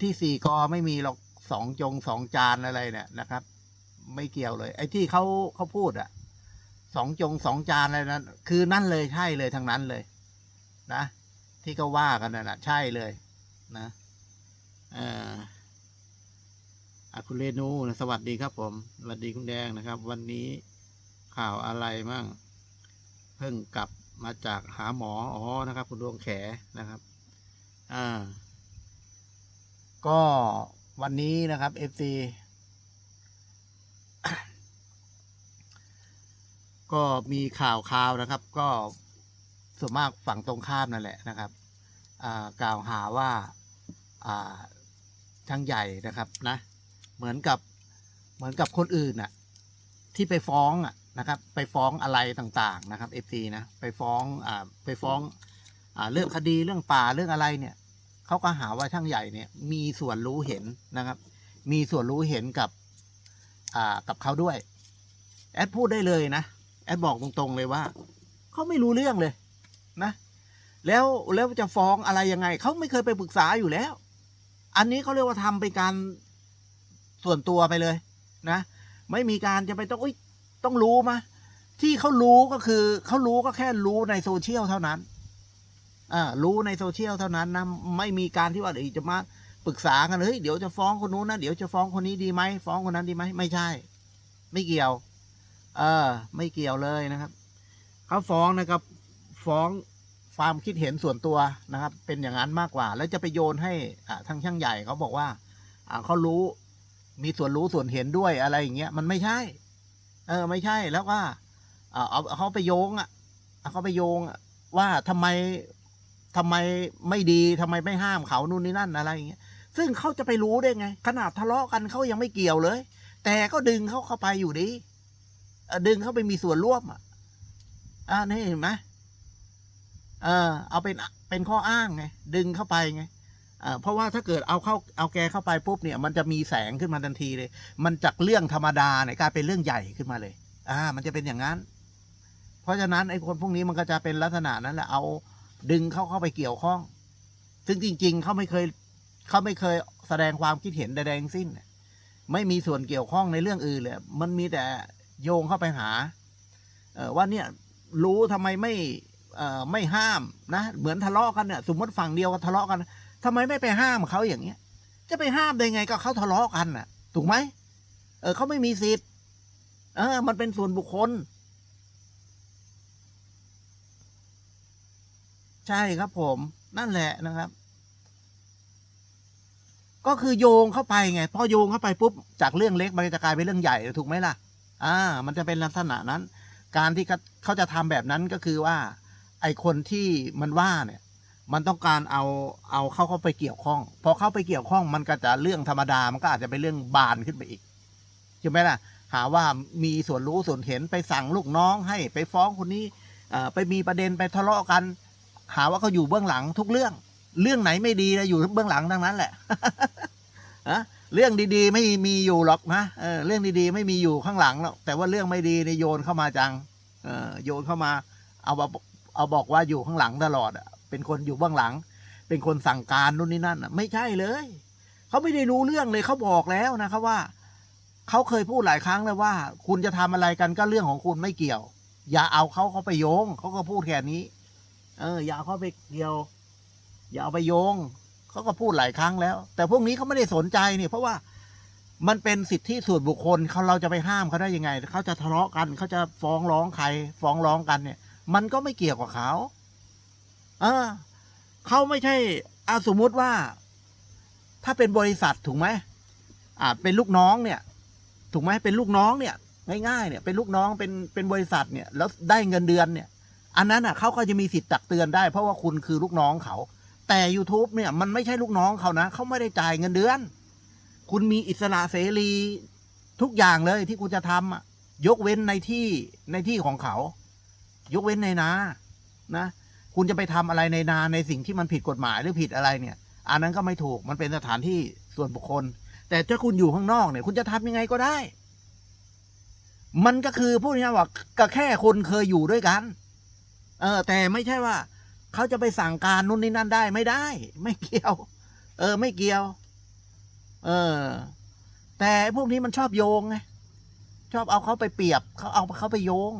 ที่สี่กอไม่มีหรอกสองจงสองจานอะไรเนี่ยนะครับ ไม่เกี่ยวเลย ไอ้ที่เขาเขาพูดอะสองจงสองจานอะไรนั้น คือนั่นเลยใช่เลยทั้งนั้นเลย นะ ที่เขาว่ากันนะ่ะใช่เลยนะอ่ออะคุณเรนูนะสวัสดีครับ ผมสวัสดีคุณแดงนะครับ วันนี้ข่าวอะไรมั่งเพิ่งกลับมาจากหาหมอ อ๋อ นะครับ คุณดวงแขนะครับ อ่า ก็วันนี้นะครับ FC ก็มีข่าวข่าวนะครับ ก็ส่วนมากฝั่งตรงข้ามนั่นแหละนะครับอ่ากล่าวหาว่าอ่าช่างใหญ่นะครับนะ เหมือนกับเหมือนกับคนอื่นน่ะที่ไปฟ้องอะนะครับ ไปฟ้องอะไรต่างๆนะครับ FC นะไปฟ้องอ่าไปฟ้องอ่าเรื่องคดีเรื่องป่าเรื่องอะไรเนี่ย เขาก็หาว่าช่างใหญ่เนี่ย มีส่วนรู้เห็นนะครับ มีส่วนรู้เห็นกับอ่ากับเขาด้วย แอดพูดได้เลยนะ แอดบอกตรงๆเลยว่าเขาไม่รู้เรื่องเลยนะ แล้วแล้วจะฟ้องอะไรยังไง เขาไม่เคยไปปรึกษาอยู่แล้ว อันนี้เขาเรียกว่าทำเป็นการส่วนตัวไปเลยนะ ไม่มีการจะไปต้องอุยต้องรู้มาที่เขารู้ก็คือเขารู้ก็แค่รู้ในโซเชียลเท่านั้น รู้ในโซเชียลเท่านั้นนะไม่มีการที่ว่าเดี๋ยวจะมาปรึกษากันเฮ้ยเดี๋ยวจะฟ้องคนนู้นนะเดี๋ยวจะฟ้องคนนี้ดีไหมฟ้องคนนั้นดีไหมไม่ใช่ ไม่เกี่ยว เออ ไม่เกี่ยวเลยนะครับเขาฟ้องนะครับ ฟ้องความคิดเห็นส่วนตัวนะครับ เป็นอย่างนั้นมากกว่า แล้วจะไปโยนให้อ่าทางช่างใหญ่เขาบอกว่าอ่าเขารู้มีส่วนรู้ส่วนเห็นด้วยอะไรอย่างเงี้ยมันไม่ใช่ เออ ไม่ใช่แล้วก็อ่าเอาเอาเขาไปโยงอะเขาไปโยงว่าทำไม ทำไมไม่ดีทำไมไม่ห้ามเขานู่นนี่นั่นอะไรอย่างเงี้ยซึ่งเขาจะไปรู้ได้ไง ขนาดทะเลาะกันเขายังไม่เกี่ยวเลย แต่ก็ดึงเขาเข้าไปอยู่ดีดึงเขาไปมีส่วนร่วมอะอ่านี่เห็นไหมเออเอาเป็นเป็นข้ออ้างไงดึงเข้าไปไงอ่าเพราะว่าถ้าเกิดเอาเข้าเอาแกเข้าไปปุ๊บเนี่ย มันจะมีแสงขึ้นมาทันทีเลย มันจากเรื่องธรรมดาเนี่ยกลายเป็นเรื่องใหญ่ขึ้นมาเลย อ่า มันจะเป็นอย่างนั้น เพราะฉะนั้นไอ้คนพวกนี้มันก็จะเป็นลักษณะนั้นแหละเอา ดึงเขาเข้าไปเกี่ยวข้อง ซึ่งจริง ๆ เขาไม่เคยเขาไม่เคยแสดงความคิดเห็นใดๆทั้งสิ้น ไม่มีส่วนเกี่ยวข้องในเรื่องอื่นเลย มันมีแต่โยงเข้าไปหาว่าเนี่ยรู้ทำไมไม่ไม่ห้ามนะ เหมือนทะเลาะกันเนี่ยสมมติฝั่งเดียวก็ทะเลาะกันทำไมไม่ไปห้ามเขาอย่างเงี้ย จะไปห้ามได้ไงก็เขาทะเลาะกันน่ะ ถูกไหมเออเขาไม่มีสิทธิ์เออมันเป็นส่วนบุคคล ใช่ครับผมนั่นแหละนะครับ ก็คือโยงเข้าไปไงพอโยงเข้าไปปุ๊บจากเรื่องเล็กมันจะกลายเป็นเรื่องใหญ่ถูกไหมล่ะ อ่า มันจะเป็นลักษณะนั้น การที่เขาเขาจะทำแบบนั้นก็คือว่า ไอคนที่มันว่าเนี่ย มันต้องการเอาเอาเข้าเข้าไปเกี่ยวข้อง พอเข้าไปเกี่ยวข้อง มันก็จะเรื่องธรรมดามันก็อาจจะเป็นเรื่องบานขึ้นไปอีกใช่ไหมล่ะ หาว่ามีส่วนรู้ส่วนเห็นไปสั่งลูกน้องให้ไปฟ้องคนนี้อ่อไปมีประเด็นไปทะเลาะกัน หาว่าเขาอยู่เบื้องหลังทุกเรื่อง เรื่องไหนไม่ดีนะอยู่เบื้องหลังทั้งนั้นแหละอะเรื่องดีๆ ไม่มีอยู่หรอกนะเออเรื่องดีๆ ไม่มีอยู่ข้างหลังหรอกแต่ว่าเรื่องไม่ดีเนี่ยโยนเข้ามาจังเออโยนเข้ามา เอาเอาบอกว่าอยู่ข้างหลังตลอดอะเป็นคนอยู่เบื้องหลัง เป็นคนสั่งการนู่นนี่นั่นอะไม่ใช่เลยเขาไม่ได้รู้เรื่องเลยเขาบอกแล้วนะครับว่าเขาเคยพูดหลายครั้งแล้วว่า คุณจะทำอะไรกันก็เรื่องของคุณไม่เกี่ยว อย่าเอาเขาเขาไปโยงเขาก็พูดแค่นี้ เออ อย่าเอาเขาไปเกี่ยว อย่าเอาไปโยง เขาก็พูดหลายครั้งแล้ว แต่พวกนี้เขาไม่ได้สนใจเนี่ยเพราะว่ามันเป็นสิทธิส่วนบุคคลเขาเราจะไปห้ามเขาได้ยังไงเขาจะทะเลาะกันเขาจะฟ้องร้องใคร ฟ้องร้องกันเนี่ย มันก็ไม่เกี่ยวกับเขาเออเขาไม่ใช่อาสมมุติว่า ถ้าเป็นบริษัทถูกไหมอ่าเป็นลูกน้องเนี่ย ถูกไหมเป็นลูกน้องเนี่ย ง่ายๆเนี่ย เป็นลูกน้องเป็นเป็นบริษัทเนี่ย แล้วได้เงินเดือนเนี่ย อันนั้นอะเขาก็จะมีสิทธิ์ตักเตือนได้ เพราะว่าคุณคือลูกน้องเขา แต่ YouTube เนี่ยมันไม่ใช่ลูกน้องเขานะเขาไม่ได้จ่ายเงินเดือน คุณมีอิสระเสรีทุกอย่างเลยที่คุณจะทำอะยกเว้นในที่ในที่ของเขา ยกเว้นในนานะ คุณจะไปทำอะไรในนาในสิ่งที่มันผิดกฎหมายหรือผิดอะไรเนี่ย อันนั้นก็ไม่ถูกมันเป็นสถานที่ส่วนบุคคล แต่ถ้าคุณอยู่ข้างนอกเนี่ย คุณจะทำยังไงก็ได้ มันก็คือพูดง่ายๆว่าก็แค่คนเคยอยู่ด้วยกัน เออ แต่ไม่ใช่ว่าเขาจะไปสั่งการนู่นนี่นั่นได้ไม่ได้ ไม่เกี่ยว เออ ไม่เกี่ยว เออ แต่พวกนี้มันชอบโยงไงชอบเอาเขาไปเปรียบเขาเอาเขาไปโยง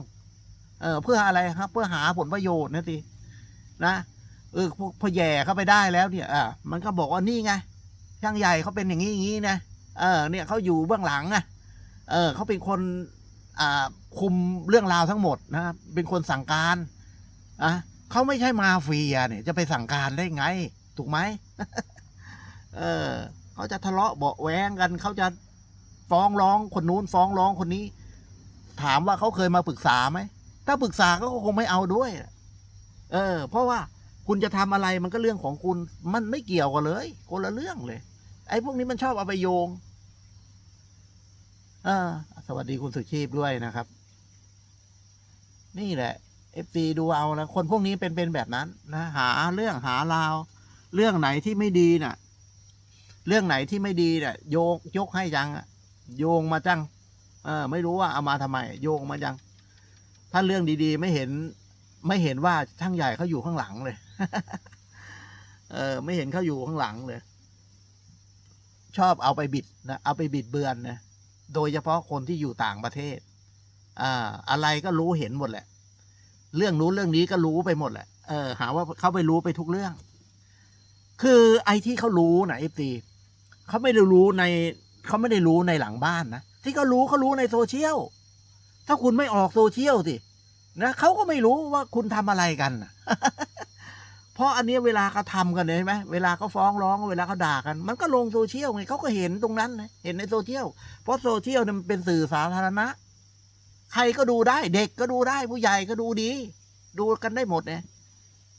เออ เพื่ออะไรครับ เพื่อหาผลประโยชน์นะสินะเออพอพอแย่เข้าไปได้แล้วเนี่ยอะมันก็บอกว่านี่ไงช่างใหญ่เขาเป็นอย่างนี้อย่างนี้นะเออ เนี่ยเขาอยู่เบื้องหลังอะเออเขาเป็นคนอ่าคุมเรื่องราวทั้งหมดนะครับเป็นคนสั่งการ อะเขาไม่ใช่มาเฟียเนี่ย จะไปสั่งการได้ไง ถูกไหมเออเขาจะทะเลาะเบาแว้งกันเขาจะฟ้องร้องคนนู้นฟ้องร้องคนนี้ ถามว่าเขาเคยมาปรึกษาไหมถ้าปรึกษาเขาก็คงไม่เอาด้วย เออ เพราะว่าคุณจะทำอะไรมันก็เรื่องของคุณ มันไม่เกี่ยวกันเลย คนละเรื่องเลย ไอ้พวกนี้มันชอบเอาไปโยงเออสวัสดีคุณสุชีพด้วยนะครับ นี่แหละ เอฟซีดูเอานะคนพวกนี้เป็นเป็นแบบนั้นนะ หาเรื่องหาราว เรื่องไหนที่ไม่ดีน่ะ เรื่องไหนที่ไม่ดีเนี่ยโยกยกให้ยังโยงมาจัง เออ ไม่รู้ว่าเอามาทำไม โยงมาจัง ถ้าเรื่องดีๆ ไม่เห็น ไม่เห็นว่าช่างใหญ่เขาอยู่ข้างหลังเลย เออ ไม่เห็นเขาอยู่ข้างหลังเลย ชอบเอาไปบิดนะเอาไปบิดเบือนนะโดยเฉพาะคนที่อยู่ต่างประเทศ อ่า อะไรก็รู้เห็นหมดแหละ เรื่องนู้นเรื่องนี้ก็รู้ไปหมดแหละเออหาว่าเขาไปรู้ไปทุกเรื่อง คือไอ้ที่เขารู้นะเอฟซีเขาไม่ได้รู้ในเขาไม่ได้รู้ในหลังบ้านนะที่เขารู้เขารู้ในโซเชียลถ้าคุณไม่ออกโซเชียลสินะเขาก็ไม่รู้ว่าคุณทำอะไรกันเพราะอันเนี้ยเวลาเขาทำกันเนี่ยเห็นไหมเวลาเขาฟ้องร้องเวลาเขาด่ากัน มันก็ลงโซเชียลไงเขาก็เห็นตรงนั้น เห็นในโซเชียลเพราะโซเชียลมันเป็นสื่อสาธารณะ ใครก็ดูได้ เด็กก็ดูได้ผู้ใหญ่ก็ดูดี ดูกันได้หมดเนี่ย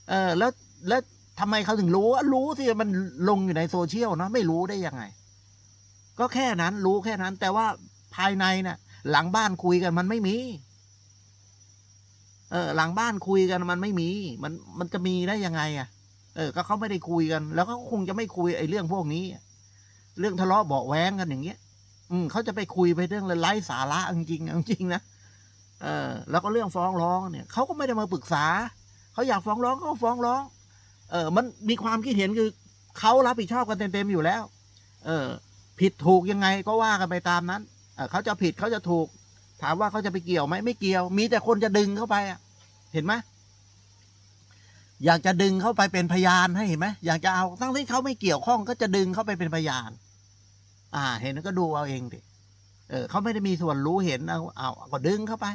เออ แล้วแล้วทำไมเขาถึงรู้รู้สิมันลงอยู่ในโซเชียลเนะไม่รู้ได้ยังไง ก็แค่นั้นรู้แค่นั้น แต่ว่าภายในน่ะ หลังบ้านคุยกันมันไม่มี เออ หลังบ้านคุยกันมันไม่มี มันมันจะมีได้ยังไงอะ เออ ก็เขาไม่ได้คุยกัน แล้วเขาก็คงจะไม่คุยไอ้เรื่องพวกนี้ เรื่องทะเลาะเบาะแว้งกันอย่างเงี้ย อืมเขาจะไปคุยไปเรื่องไร้สาระจริงจริงนะ เออแล้วก็เรื่องฟ้องร้องเนี่ยเขาก็ไม่ได้มาปรึกษาเขาอยากฟ้องร้องก็ฟ้องร้อง เออมันมีความคิดเห็นคือเขารับผิดชอบกันเต็มๆอยู่แล้ว เออ ผิดถูกยังไงก็ว่ากันไปตามนั้นเออเขาจะผิดเขาจะถูก ถามว่าเขาจะไปเกี่ยวไหมไม่เกี่ยว มีแต่คนจะดึงเข้าไปอะ เห็นไหมอยากจะดึงเข้าไปเป็นพยานให้เห็นไหมอยากจะเอาทั้งที่เขาไม่เกี่ยวข้องก็จะดึงเข้าไปเป็นพยาน อ่า เห็นก็ดูเอาเองดิ เออเขาไม่ได้มีส่วนรู้เห็นเอาเอาก็ดึงเข้าไป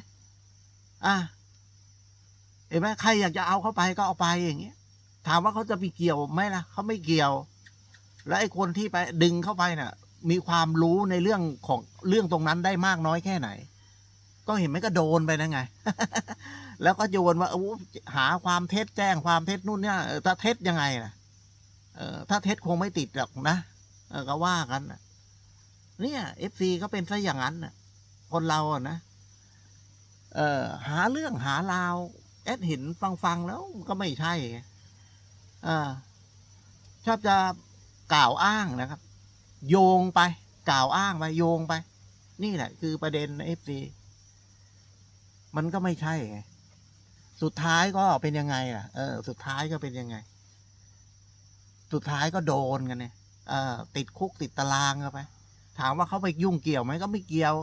อ่าเห็นไหมใครอยากจะเอาเข้าไปก็เอาไปอย่างเงี้ย ถามว่าเขาจะไปเกี่ยวไหมล่ะเขาไม่เกี่ยว แล้วไอ้คนที่ไปดึงเข้าไปน่ะ มีความรู้ในเรื่องของเรื่องตรงนั้นได้มากน้อยแค่ไหน ก็เห็นไหมก็โดนไปนะไง แล้วก็โยนว่าโอ้หาความเท็จแจ้งความเท็จนู่นเนี่ยถ้าเท็จยังไงล่ะเออถ้าเท็จคงไม่ติดหรอกนะก็ว่ากันนะ เนี่ยเอฟซีก็เป็นซะอย่างนั้นน่ะ คนเราอะนะ เออหาเรื่องหาราวแอดเห็นฟังฟังแล้วก็ไม่ใช่เออชอบจะกล่าวอ้างนะครับ โยงไป กล่าวอ้างไปโยงไป นี่แหละ คือประเด็นเอฟซีมันก็ไม่ใช่ไงสุดท้ายก็เป็นยังไงล่ะ เออ สุดท้ายก็เป็นยังไง สุดท้ายก็โดนกันเนี่ย เออติดคุกติดตารางกันไป ถามว่าเขาไปยุ่งเกี่ยวไหมก็ไม่เกี่ยว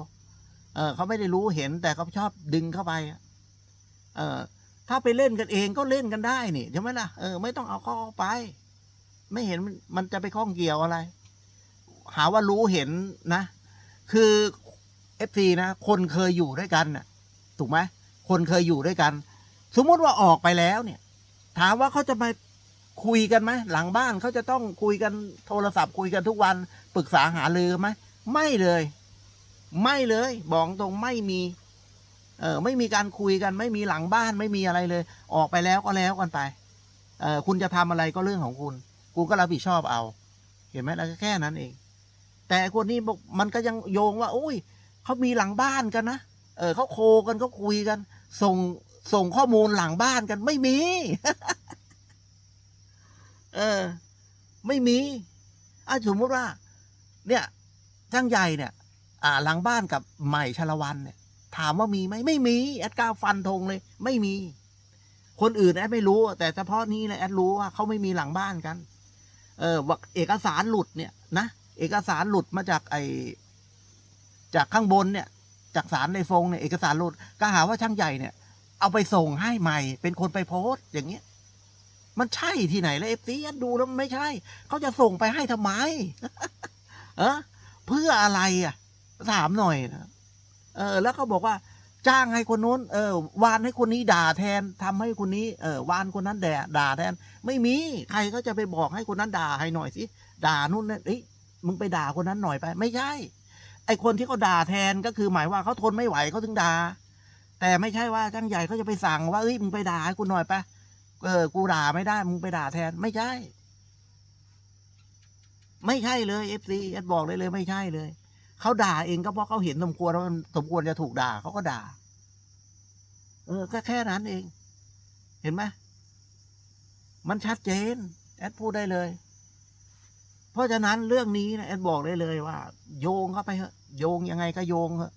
เออเขาไม่ได้รู้เห็นแต่เขาชอบดึงเข้าไป เออถ้าไปเล่นกันเองก็เล่นกันได้นี่ใช่ไหมล่ะเออไม่ต้องเอาเข้าไป ไม่เห็นมันมันจะไปข้องเกี่ยวอะไร หาว่ารู้เห็นนะ คือเอฟซีนะคนเคยอยู่ด้วยกันน่ะ ถูกไหมคนเคยอยู่ด้วยกัน สมมติว่าออกไปแล้วเนี่ย ถามว่าเขาจะมา คุยกันไหมหลังบ้านเขาจะต้องคุยกันโทรศัพท์คุยกันทุกวันปรึกษาหารือไหมไม่เลย ไม่เลย บอกตรงไม่มี เออไม่มีการคุยกัน ไม่มีหลังบ้านไม่มีอะไรเลย ออกไปแล้วก็แล้วกันไป เออคุณจะทำอะไรก็เรื่องของคุณ กูก็รับผิดชอบเอา เห็นไหมแล้วก็แค่นั้นเอง แต่คนนี้บอกมันก็ยังโยงว่าโอ้ยเขามีหลังบ้านกันนะเออเขาโคกันเขาคุยกัน ส่งส่งข้อมูลหลังบ้านกันไม่มี เออ ไม่มีอะสมมติว่า เนี่ยช่างใหญ่เนี่ย อ่าหลังบ้านกับใหม่ชลวันเนี่ย ถามว่ามีไหมไม่มี แอดกล้าฟันธงเลย ไม่มี คนอื่นแอดไม่รู้ แต่เฉพาะนี้แหละแอดรู้ว่าเขาไม่มีหลังบ้านกัน เออว่าเอกสารหลุดเนี่ยนะเอกสารหลุดมาจากไอจากข้างบนเนี่ย จากสารในฟงเนี่ยเอกสารหลุดก็หาว่าช่างใหญ่เนี่ย เอาไปส่งให้ใหม่ เป็นคนไปโพสต์อย่างเงี้ย มันใช่ที่ไหนแล้วเอฟซีดูแล้วมันไม่ใช่ เขาจะส่งไปให้ทำไม เออเพื่ออะไรอะ ถามหน่อยนะเออ แล้วเขาบอกว่า จ้างให้คนนู้น เออ วานให้คนนี้ด่าแทนทำให้คนนี้ เออ วานคนนั้นแด่ด่าแทน ไม่มี ใครก็จะไปบอกให้คนนั้นด่าให้หน่อยสิ ด่านู่นนั่เอ้ย มึงไปด่าคนนั้นหน่อยไป ไม่ใช่ ไอคนที่เขาด่าแทนก็คือหมายว่าเขาทนไม่ไหวเขาถึงด่า แต่ไม่ใช่ว่าช่างใหญ่เขาจะไปสั่งว่า เอ้ย มึงไปด่าให้กูหน่อยไป เออ กูด่าไม่ได้ มึงไปด่าแทน ไม่ใช่ ไม่ใช่เลยเอฟซีเอดบอกเลยเลย ไม่ใช่เลย เขาด่าเองก็เพราะเขาเห็นสมควรว่ามันสมควรจะถูกด่าเขาก็ด่า เออ ก็แค่นั้นเอง เห็นไหมมันชัดเจน แอดพูดได้เลย เพราะฉะนั้นเรื่องนี้นะแอดบอกได้เลยว่า โยงเข้าไปเถอะโยงยังไงก็โยงเถอะ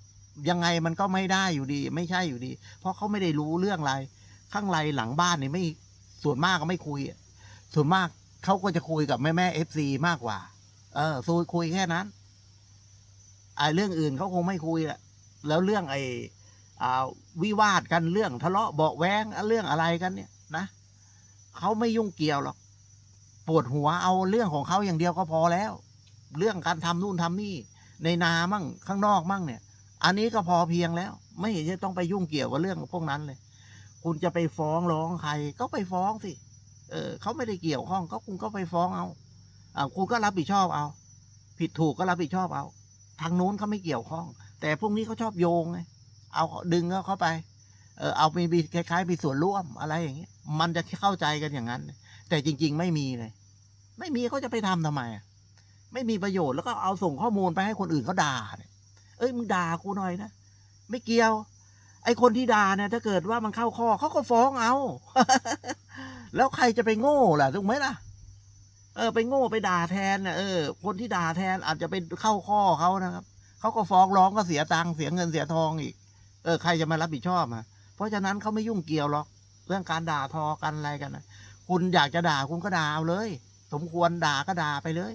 ยังไงมันก็ไม่ได้อยู่ดี ไม่ใช่อยู่ดี เพราะเขาไม่ได้รู้เรื่องอะไร ข้างในหลังบ้านนี่ไม่ ส่วนมากก็ไม่คุย ส่วนมากเขาก็จะคุยกับแม่แม่เอฟซีมากกว่า เออซูคุยแค่นั้นไอ้เรื่องอื่นเขาคงไม่คุยแหละแล้วเรื่องไอ้อ่าวิวาทกันเรื่องทะเลาะเบาแวงเรื่องอะไรกันเนี่ยนะเขาไม่ยุ่งเกี่ยวหรอกปวดหัวเอาเรื่องของเขาอย่างเดียวก็พอแล้ว เรื่องการทำนู่นทำนี่ ในนามั่งข้างนอกมั่งเนี่ย อันนี้ก็พอเพียงแล้ว ไม่เห็นจะต้องไปยุ่งเกี่ยวกับเรื่องพวกนั้นเลย คุณจะไปฟ้องร้องใคร ก็ไปฟ้องสิ เออเขาไม่ได้เกี่ยวข้องก็คุณก็ไปฟ้องเอาอ่าคุณก็รับผิดชอบเอา ผิดถูกก็รับผิดชอบเอา ทางนู้นเขาไม่เกี่ยวข้อง แต่พวกนี้เขาชอบโยงไงเอาดึงเขาเข้าไป เออเอามีมีคล้ายๆมีส่วนร่วมอะไรอย่างเงี้ย มันจะเข้าใจกันอย่างนั้น แต่จริง ๆ ไม่มีเลย ไม่มีเขาจะไปทำทำไมอะไม่มีประโยชน์แล้วก็เอาส่งข้อมูลไปให้คนอื่นเขาด่าเนี่ยเอ้ยมึงด่ากูหน่อยนะไม่เกี่ยว ไอคนที่ด่าเนี่ยถ้าเกิดว่ามันเข้าข้อเขาก็ฟ้องเอา แล้วใครจะไปโง่ล่ะถูกไหมล่ะ เออ ไปโง่ไปด่าแทนน่ะเออคนที่ด่าแทนอาจจะไปเข้าข้อเขานะครับเขาก็ฟ้องร้องก็เสียตังค์เสียเงินเสียทองอีก เออ ใครจะมารับผิดชอบอะเพราะฉะนั้นเขาไม่ยุ่งเกี่ยวหรอก เรื่องการด่าทอกันอะไรกันนะคุณอยากจะด่าคุณก็ด่าเอาเลย สมควรด่าก็ด่าไปเลย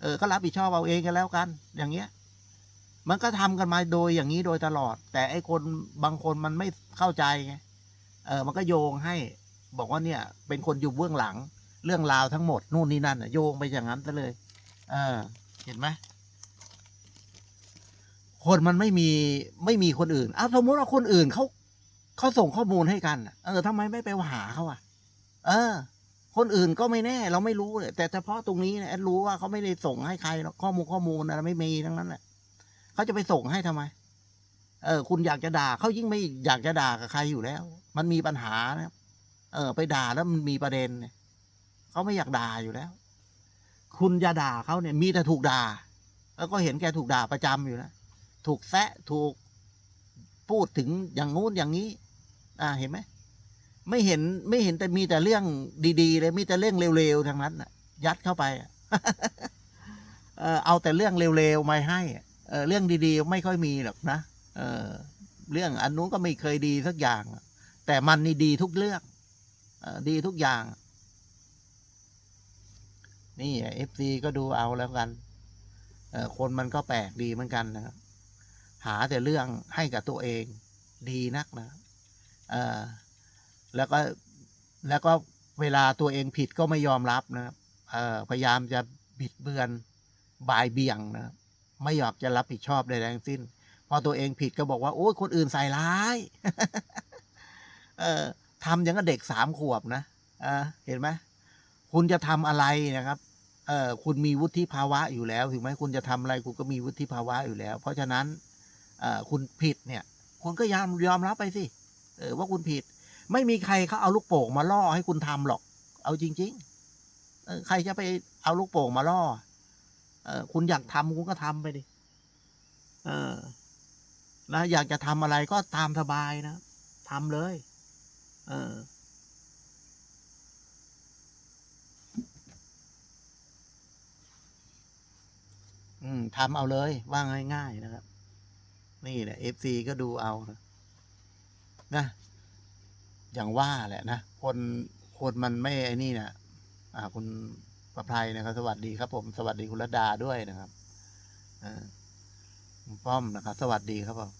เออ ก็รับผิดชอบเอาเองกันแล้วกัน อย่างเงี้ย มันก็ทำกันมาโดยอย่างนี้โดยตลอด แต่ไอ้คนบางคนมันไม่เข้าใจไงเออมันก็โยงให้บอกว่าเนี่ยเป็นคนอยู่เบื้องหลัง เรื่องราวทั้งหมดนู่นนี่นั่นน่ะโยงไปอย่างนั้นซะเลย เออ เห็นไหมคนมันไม่มีไม่มีคนอื่นอ้าวสมมติว่าคนอื่นเขาเขาส่งข้อมูลให้กันเออทำไมไม่ไปหาเขาอะ เออ คนอื่นก็ไม่แน่ เราไม่รู้เลยแต่เฉพาะตรงนี้นี่ยแอดรู้ว่าเขาไม่ได้ส่งให้ใครหรอกข้อมูลข้อมูลอะไรไม่มีทั้งนั้นแหละ เขาจะไปส่งให้ทำไม เออ คุณอยากจะด่าเขายิ่งไม่อยากจะด่ากับใครอยู่แล้ว มันมีปัญหานะครับ เออ ไปด่าแล้วมันมีประเด็นเนี่ยเขาไม่อยากด่าอยู่แล้ว คุณจะด่าเขาเนี่ย มีแต่ถูกด่า แล้วก็เห็นแกถูกด่าประจำอยู่แล้วถูกแซะถูกพูดถึงอย่างงู้นอย่างนี้ อ่าเห็นไหมไม่เห็นไม่เห็นแต่มีแต่เรื่องดีๆเลยมีแต่เรื่องเร็วๆทางนั้นนะยัดเข้าไป เออเอาแต่เรื่องเร็วๆมาให้ เออเรื่องดีๆ ไม่ค่อยมีหรอกนะเออเรื่องอันนู้นก็ไม่เคยดีสักอย่าง แต่มันนี่ดีทุกเรื่องออดีทุกอย่าง นี่เอฟซีก็ดูเอาแล้วกันเออคนมันก็แปลกดีเหมือนกันนะครับหาแต่เรื่องให้กับตัวเองดีนักนะเออแล้วก็แล้วก็เวลาตัวเองผิดก็ไม่ยอมรับนะครับเออพยายามจะบิดเบือนบายเบี่ยงนะครับ ไม่อยากจะรับผิดชอบใดๆทั้งสิ้น พอตัวเองผิดก็บอกว่า โอ้ยคนอื่นใส่ร้าย เออทำอย่างกับเด็กสามขวบนะเออเห็นไหมคุณจะทำอะไรนะครับเออคุณมีวุฒิภาวะอยู่แล้วถึงไหมคุณจะทำอะไรคุณก็มีวุฒิภาวะอยู่แล้ว เพราะฉะนั้นเออคุณผิดเนี่ยคุณก็ยอมยอมรับไปสิเออว่าคุณผิด ไม่มีใครเขาเอาลูกโป่งมาล่อให้คุณทำหรอก เอาจริงๆเออใครจะไปเอาลูกโป่งมาล่อ เออคุณอยากทำคุณก็ทำไปดิ เออนะอยากจะทำอะไรก็ตามสบายนะทำเลย เออ อืมทำเอาเลย ว่าง่ายๆนะครับ นี่แหละเอฟซีก็ดูเอานะนะอย่างว่าแหละนะ คนคนมันไม่ไอ้นี่นะอ่าคุณ ประภัยนะครับ สวัสดีครับ ผมสวัสดีคุณรดาด้วยนะครับอ่าป้อมนะครับ สวัสดีครับผม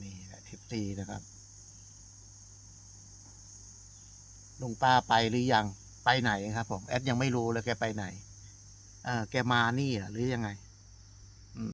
นี่แหละเอฟซีนะครับลุงป้าไปหรือยังไปไหนครับผมแอดยังไม่รู้เลยแกไปไหน อ่า แกมานี่หรือยังไง